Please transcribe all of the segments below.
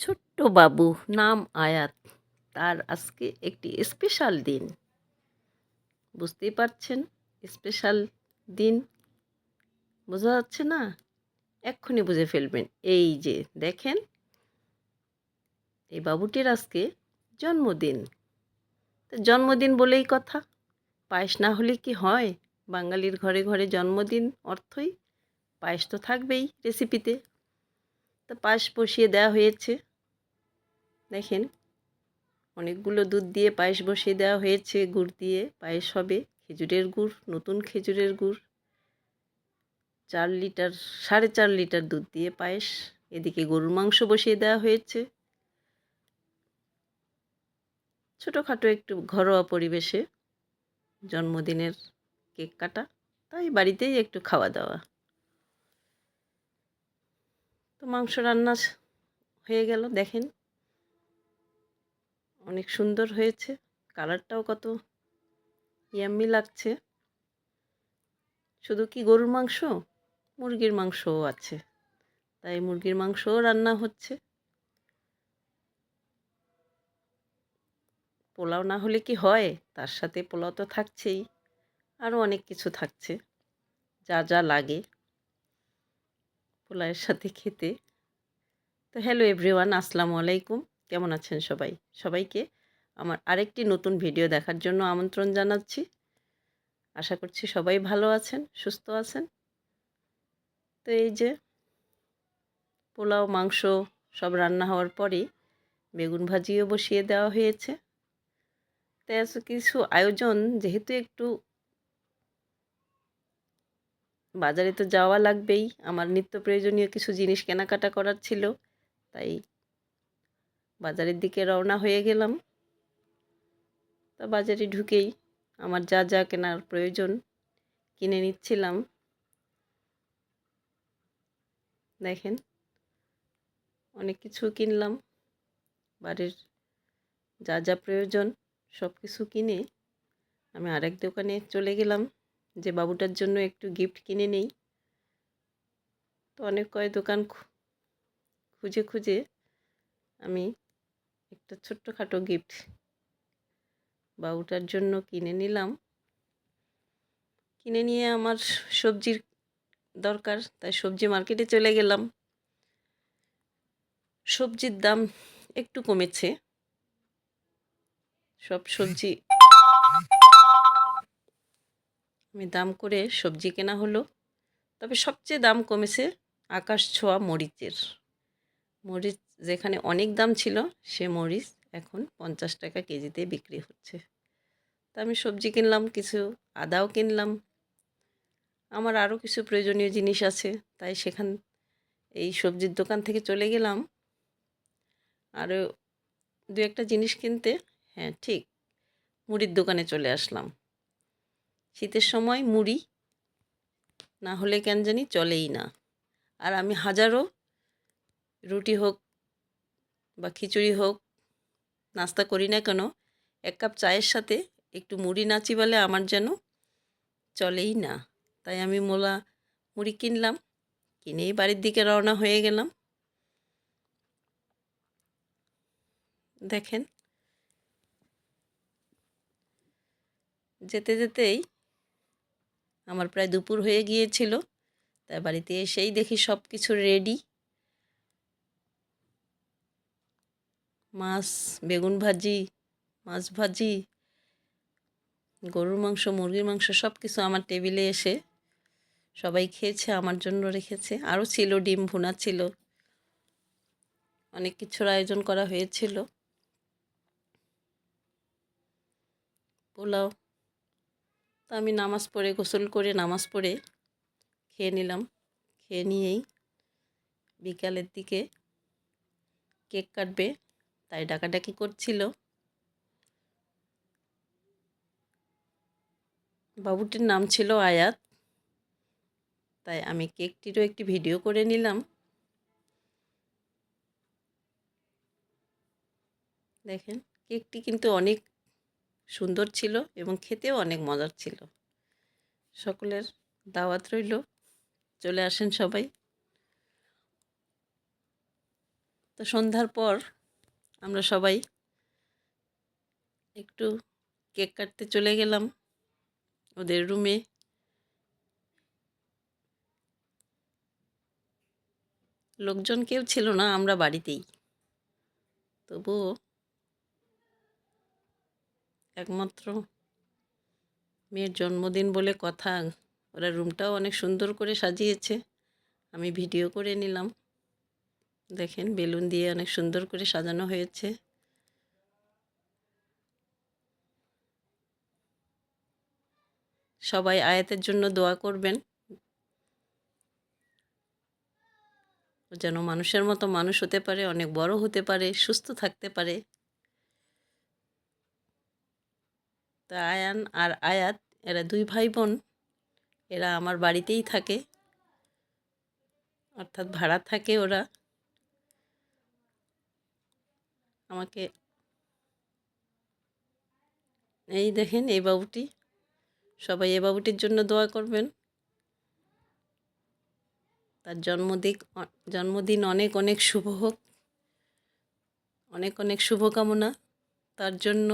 ছোট্ট বাবু নাম আয়াত। তার আজকে একটি স্পেশাল দিন। বুঝতেই পারছেন? স্পেশাল দিন। বোঝা যাচ্ছে না? এক্ষুনি বুঝে ফেলবেন। এই যে, দেখেন? এই বাবুটির আজকে জন্মদিন। তো জন্মদিন বলেই কথা। পায়েস না হলে কি হয়? বাঙালির ঘরে ঘরে জন্মদিন অর্থই পায়েস তো থাকবেই রেসিপিতে তো। পায়েস বসিয়ে দেওয়া হয়েছে। দেখেন, অনেকগুলো দুধ দিয়ে পায়েস বসিয়ে দেওয়া হয়েছে, গুড় দিয়ে পায়েস হবে, খেজুরের গুড়, নতুন খেজুরের গুড়, চার লিটার, সাড়ে চার লিটার দুধ দিয়ে পায়েস, এদিকে গরুর মাংস বসিয়ে দেওয়া হয়েছে। ছোটোখাটো একটু ঘরোয়া পরিবেশে জন্মদিনের কেক কাটা, তাই বাড়িতেই একটু খাওয়া দাওয়া। তো মাংস রান্না হয়ে গেল, দেখেন। অনেক সুন্দর হয়েছে। কালারটাও কত ইয়াম্মি লাগছে। শুধু কি গরুর মাংস? মুরগির মাংসও আছে। তাই মুরগির মাংসও রান্না হচ্ছে। পোলাও না হলে কি হয়? তার সাথে পোলাও তো থাকছেই। আরও অনেক কিছু থাকছে। যা যা লাগে পোলাওয়ের সাথে খেতে। তো হ্যালো এভরিওয়ান আসসালামু আলাইকুম। কেমন আছেন সবাই? সবাইকে আমার আরেকটি নতুন ভিডিও দেখার জন্য আমন্ত্রণ জানাচ্ছি। আশা করছি সবাই ভালো আছেন, সুস্থ আছেন। তো এই যে পোলাও, মাংস সব রান্না হওয়ার পরে বেগুন ভাজিও বসিয়ে দেওয়া হয়েছে। তাই কিছু আয়োজন, যেহেতু একটু বাজারে তো যাওয়া লাগবেই। আমার নিত্য প্রয়োজনীয় কিছু জিনিস কেনাকাটা করার ছিল, তাই বাজারের দিকে রওনা হয়ে গেলাম। তা বাজারে ঢুকেই আমার যা যা কেনার প্রয়োজন কিনে নিচ্ছিলাম। দেখেন, অনেক কিছু কিনলাম। বাড়ির যা যা প্রয়োজন সব কিছু কিনে আমি আরেক দোকানে চলে গেলাম। যে বাবুটার জন্য একটু গিফট কিনে নেই। তো অনেক কয় দোকান খুঁজে খুঁজে আমি একটা ছোট্টখাটো গিফট বাবুটার জন্য কিনে নিলাম। কিনে নিয়ে আমার সবজির দরকার, তাই সবজি মার্কেটে চলে গেলাম। সবজির দাম একটু কমেছে। সব সবজি আমি দাম করে সবজি কেনা হলো। তবে সবচেয়ে দাম কমেছে আকাশ ছোঁয়া মরিচের। মরিচ যেখানে অনেক দাম ছিল, সে মরিচ এখন পঞ্চাশ টাকা কেজিতে বিক্রি হচ্ছে। তা আমি সবজি কিনলাম, কিছু আদাও কিনলাম। আমার আরও কিছু প্রয়োজনীয় জিনিস আছে, তাই সেখান, এই সবজির দোকান থেকে চলে গেলাম। আরও দু একটা জিনিস কিনতে হ্যাঁ ঠিক, মুড়ির দোকানে চলে আসলাম। শীতের সময় মুড়ি না হলে কেন জানি চলেই না। আর আমি হাজারো রুটি হোক খিচুড়ি হোক, নাস্তা করি না কেন, এক কাপ চায়ের সাথে একটু মুড়ি না চিবালে আমার যেন চলেই না। তাই আমি মোলা মুড়ি কিনলাম, কিনেই বাড়ির দিকে রওনা হয়ে গেলাম। দেখেন। যেতে যেতেই আমার প্রায় দুপুর হয়ে গিয়েছিল, তাই বাড়িতে এসেই দেখি সব কিছু রেডি মাছ, বেগুন ভাজি, মাছ ভাজি, গরুর মাংস, মুরগির মাংস সব কিছু আমার টেবিলে এসে সবাই খেয়েছে, আমার জন্য রেখেছে। আরও ছিল, ডিম ভুনা ছিল। অনেক কিছুর আয়োজন করা হয়েছিল। পোলাও। তো আমি নামাজ পড়ে, গোসল করে নামাজ পড়ে খেয়ে নিলাম। খেয়ে নিয়েই বিকালের দিকে কেক কাটবে। তাই ডাকাডাকি করছিল। বাবুটির নাম ছিল আয়াত। তাই আমি কেকটিরও একটি ভিডিও করে নিলাম। দেখেন, কেকটি কিন্তু অনেক সুন্দর ছিল এবং খেতেও অনেক মজার ছিল। সকলের দাওয়াত রইল। চলে আসেন সবাই। তো সন্ধ্যার পর আমরা সবাই একটু কেক কাটতে চলে গেলাম ওদের রুমে লোকজন কেউ ছিল না, আমরা বাড়িতেই। তবুও একমাত্র মেয়ের জন্মদিন বলে কথা। ওরা রুমটাও অনেক সুন্দর করে সাজিয়েছে। আমি ভিডিও করে নিলাম। দেখেন, বেলুন দিয়ে অনেক সুন্দর করে সাজানো হয়েছে। সবাই আয়াতের জন্য দোয়া করবেন। যেন মানুষের মতো মানুষ হতে পারে, অনেক বড় হতে পারে, সুস্থ থাকতে পারে। তা আয়ান আর আয়াত, এরা দুই ভাই বোন এরা আমার বাড়িতেই থাকে। অর্থাৎ ভাড়া থাকে ওরা। আমাকে এই দেখেন এই বাবুটি। সবাই এ বাবুটির জন্য দোয়া করবেন। তার জন্মদিক জন্মদিন অনেক অনেক শুভ হোক। অনেক অনেক শুভকামনা তার জন্য।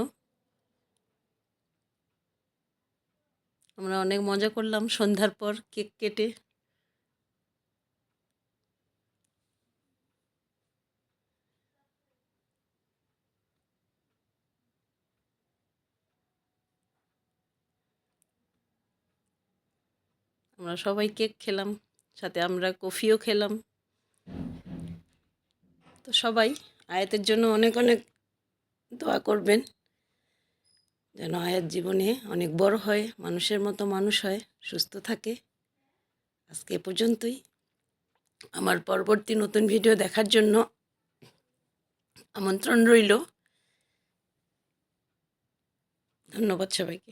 আমরা অনেক মজা করলাম সন্ধ্যার পর কেক কেটে। আমরা সবাই কেক খেলাম, সাথে আমরা কফিও খেলাম। তো সবাই আয়াতের জন্য অনেক অনেক দোয়া করবেন, যেন আয়াত জীবনে অনেক বড় হয়, মানুষের মতো মানুষ হয়, সুস্থ থাকে। আজকে পর্যন্তই। আমার পরবর্তী নতুন ভিডিও দেখার জন্য আমন্ত্রণ রইল। ধন্যবাদ সবাইকে।